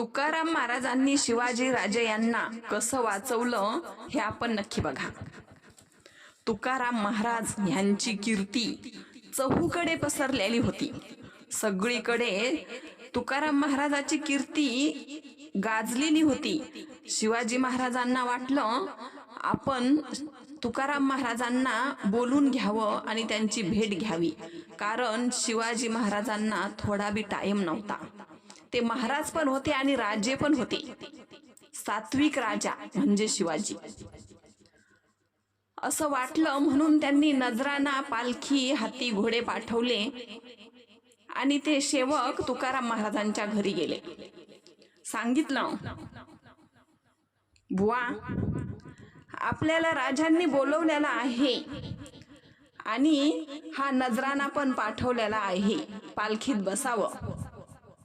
तुकाराम महाराजांनी शिवाजी राजे यांना कसं वाचवलं हे आपण नक्की बघा. तुकाराम महाराज यांची कीर्ती चहूकडे पसरलेली होती. सगळीकडे तुकाराम महाराजाची कीर्ती गाजलेली होती. शिवाजी महाराजांना वाटलं आपण तुकाराम महाराजांना बोलून घ्यावं आणि त्यांची भेट घ्यावी. कारण शिवाजी महाराजांना थोडा बी टाइम नव्हता. ते महाराज पण होते आणि राजे पण होते. सात्विक राजा म्हणजे शिवाजी. असं वाटलं म्हणून त्यांनी नजराना पालखी हाती घोडे पाठवले आणि ते सेवक तुकाराम महाराजांच्या घरी गेले. सांगितलं बुवा आपल्याला राजांनी बोलवलेला आहे आणि हा नजराना पण पाठवलेला आहे. पालखीत बसावं.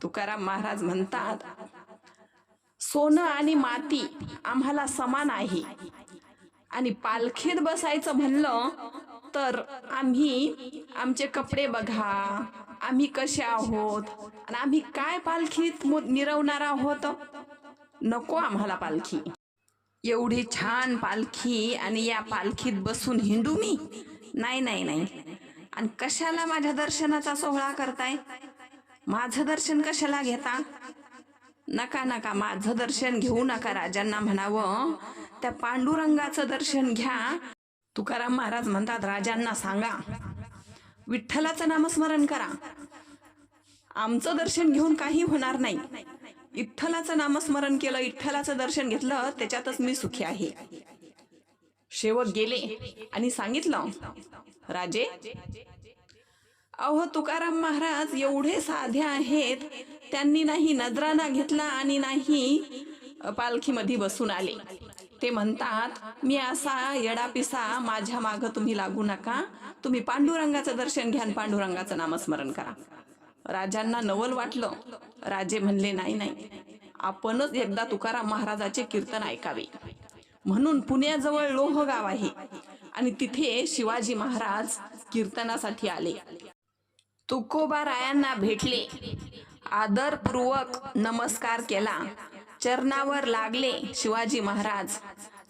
तुकाराम महाराज म्हणतात सोनं आणि माती आम्हाला समान आहे. आणि पालखीत बसायचं म्हणलं तर आम्ही आमचे कपडे बघा आम्ही कसे आहोत आणि आम्ही काय पालखीत निरवणार आहोत? नको आम्हाला पालखी. एवढी छान पालखी आणि या पालखीत बसून हिंडू मी? नाही नाही नाही. आणि कशाला माझ्या दर्शनाचा सोहळा करताय? माझं दर्शन कशाला घेता? नका नका माझं दर्शन घेऊ नका राजांना म्हणावं. त्या पांडुरंगाचं दर्शन घ्या. तुकाराम महाराज म्हणतात राजांना सांगा. विठ्ठलाचं नामस्मरण करा. आमचं दर्शन घेऊन काही होणार नाही. विठ्ठलाचं नामस्मरण केलं विठ्ठलाचं दर्शन घेतलं त्याच्यातच मी सुखी आहे. शेवट गेले आणि सांगितलं राजे अहो तुकाराम महाराज एवढे साधे आहेत. त्यांनी नाही नजराना घेतला आणि नाही पालखीमध्ये बसून आले. ते म्हणतात मी असा येडापिसा माझ्या माग तुम्ही लागू नका. तुम्ही पांडुरंगाचं दर्शन घ्या पांडुरंगाचं नामस्मरण करा. राजांना नवल वाटलं. राजे म्हणले नाही नाही. आपणच एकदा तुकाराम महाराजाचे कीर्तन ऐकावे. म्हणून पुण्याजवळ लोह गाव आहे आणि तिथे शिवाजी महाराज कीर्तनासाठी आले. तुकोबा रायांना भेटले. आदरपूर्वक नमस्कार केला. चरणावर लागले शिवाजी महाराज.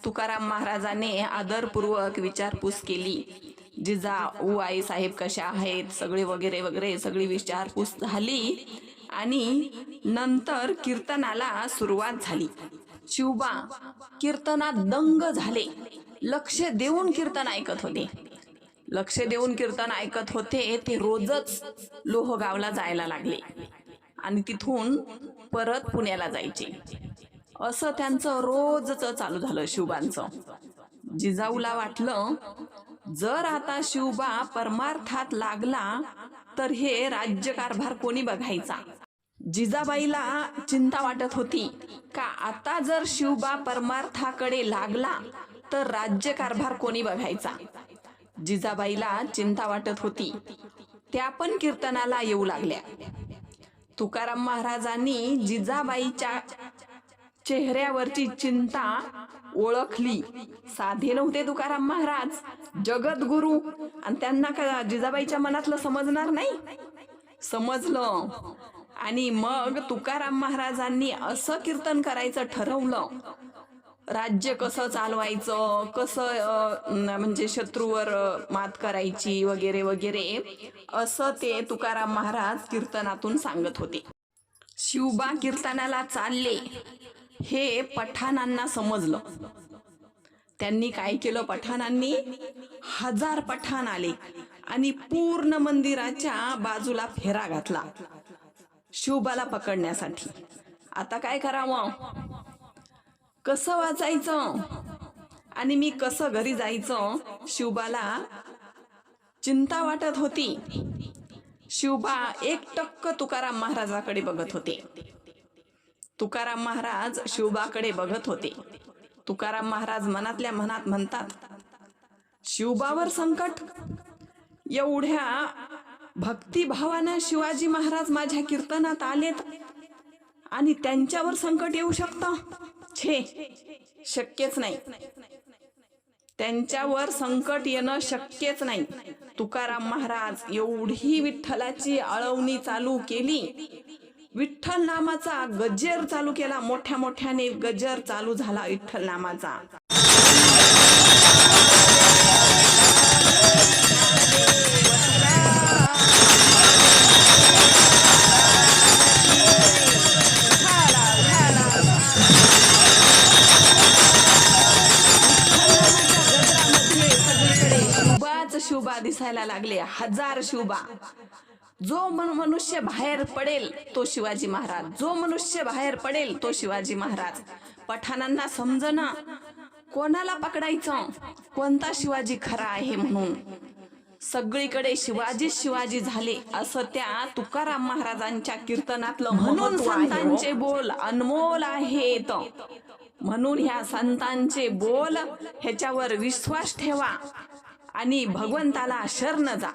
तुकाराम महाराजाने आदरपूर्वक विचारपूस केली. जिजा ऊ आई साहेब कशा आहेत? सगळे वगैरे वगैरे सगळी विचारपूस झाली आणि नंतर कीर्तनाला सुरुवात झाली. शिवबा कीर्तनात दंग झाले. लक्ष देऊन कीर्तन ऐकत होते. लक्ष देऊन कीर्तन ऐकत होते ते रोजच लोहगावला जायला लागले. आणि तिथून परत पुण्याला जायचे. असं त्यांचं रोजच चालू झालं शिवबांचं. जिजाऊला वाटलं जर आता शिवबा परमार्थात लागला तर हे राज्यकारभार कोणी बघायचा? जिजाबाईला चिंता वाटत होती का आता जर शिवबा परमार्थाकडे लागला तर राज्यकारभार कोणी बघायचा? जिजाबाईला चिंता वाटत होती. त्या पण कीर्तनाला येऊ लागल्या. तुकाराम महाराजांनी जिजाबाईच्या चेहऱ्यावरची चिंता ओळखली. साधे नव्हते तुकाराम महाराज. जगद्गुरु. आणि त्यांना का जिजाबाईच्या मनातलं समजणार नाही? समजलं. आणि मग तुकाराम महाराजांनी असं कीर्तन करायचं ठरवलं. राज्य कसं चालवायचं कसं म्हणजे शत्रूवर मात करायची वगैरे वगैरे असं ते तुकाराम महाराज कीर्तनातून सांगत होते. शिवबा कीर्तनाला चालले हे पठाणांना समजलं. त्यांनी काय केलं पठाणांनी? हजार पठाण आले आणि पूर्ण मंदिराच्या बाजूला फेरा घातला. शिवबाला पकडण्यासाठी. आता काय करावं? कसं वाचायचं? आणि मी कसं घरी जायचं? शिवबाला चिंता वाटत होती. शिवबा एक टक्क तुकाराम महाराजाकडे बघत होते. तुकाराम महाराज शिवबाकडे बघत होते. तुकाराम महाराज मनातल्या मनात म्हणतात शिवबावर संकट? एवढ्या भक्तिभावानं शिवाजी महाराज माझ्या कीर्तनात आलेत आणि त्यांच्यावर संकट येऊ शकतं? छे. शक्यच नाही. त्यांच्यावर संकट येणं शक्यच नाही. तुकाराम महाराज एवढी विठ्ठलाची आळवणी चालू केली. विठ्ठल नामाचा गजर चालू केला. मोठ्या मोठ्याने गजर चालू झाला विठ्ठल नामाचा शुभाच शुभा दिसायला लागले? हजार शुभा. जो मन मनुष्य बाहेर पडेल तो शिवाजी महाराज. जो मनुष्य बाहेर पडेल तो शिवाजी महाराज. पठाणांना समजना. कोणाला पकडायचं? कोणता शिवाजी खरा आहे म्हणून? सगळीकडे शिवाजी शिवाजी झाले असं त्या तुकाराम महाराजांच्या कीर्तनातलं म्हणून संतांचे बोल अनमोल आहेत. म्हणून ह्या संतांचे बोल ह्याच्यावर विश्वास ठेवा. आणि भगवंताला शरण जा.